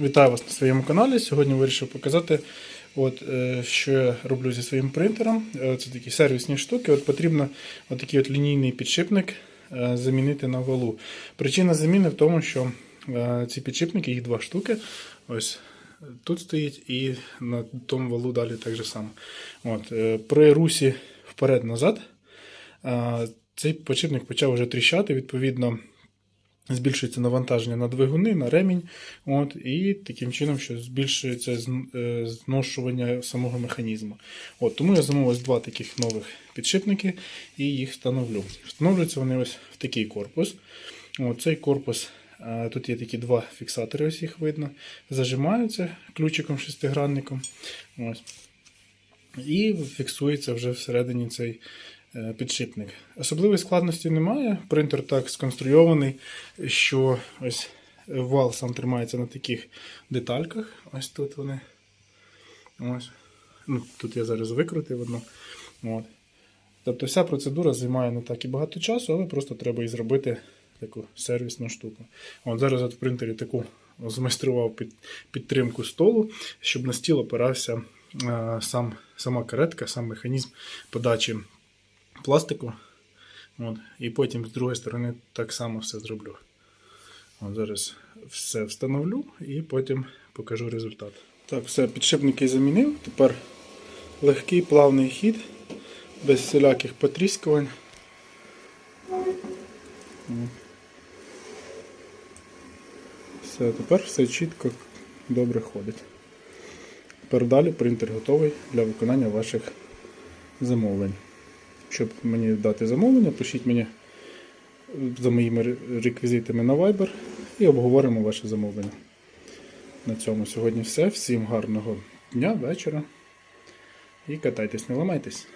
Вітаю вас на своєму каналі. Сьогодні вирішив показати, от, е, що я роблю зі своїм принтером. Е, Це такі сервісні штуки. От потрібно от такий от лінійний підшипник е, замінити на валу. Причина заміни в тому, що ці підшипники, їх два штуки. Ось тут стоїть і на тому валу далі так же само. От, при русі вперед-назад цей підшипник почав вже тріщати, відповідно збільшується навантаження на двигуни, на ремінь, от, і таким чином, що збільшується е, зношування самого механізму. От, тому я замовив ось два таких нових підшипники і їх встановлю. Встановлюються вони ось в такий корпус. От, цей корпус. е, Тут є такі два фіксатори, ось їх видно. Зажимаються ключиком шестигранником. Ось. І фіксується вже всередині цей підшипник. Особливої складності немає. Принтер так сконструйований, що ось вал сам тримається на таких детальках. Ось тут вони. Ось. Ну, тут я зараз викрутив одну. От. Тобто вся процедура займає не так і багато часу, але просто треба і зробити таку сервісну штуку. От зараз от в принтері таку змайстрував під, підтримку столу, щоб на стіл опирався е, сам, сама каретка, сам механізм подачі пластику. От. І потім з другої сторони так само все зроблю. От зараз все встановлю і потім покажу результат. Так, все, підшипники замінив. Тепер легкий плавний хід, без всіляких потріскувань. Все, тепер все чітко, добре ходить. Тепер далі принтер готовий для виконання ваших замовлень. Щоб мені дати замовлення, пишіть мені за моїми реквізитами на Viber і обговоримо ваше замовлення. На цьому сьогодні все. Всім гарного дня, вечора. І катайтесь, не ламайтесь.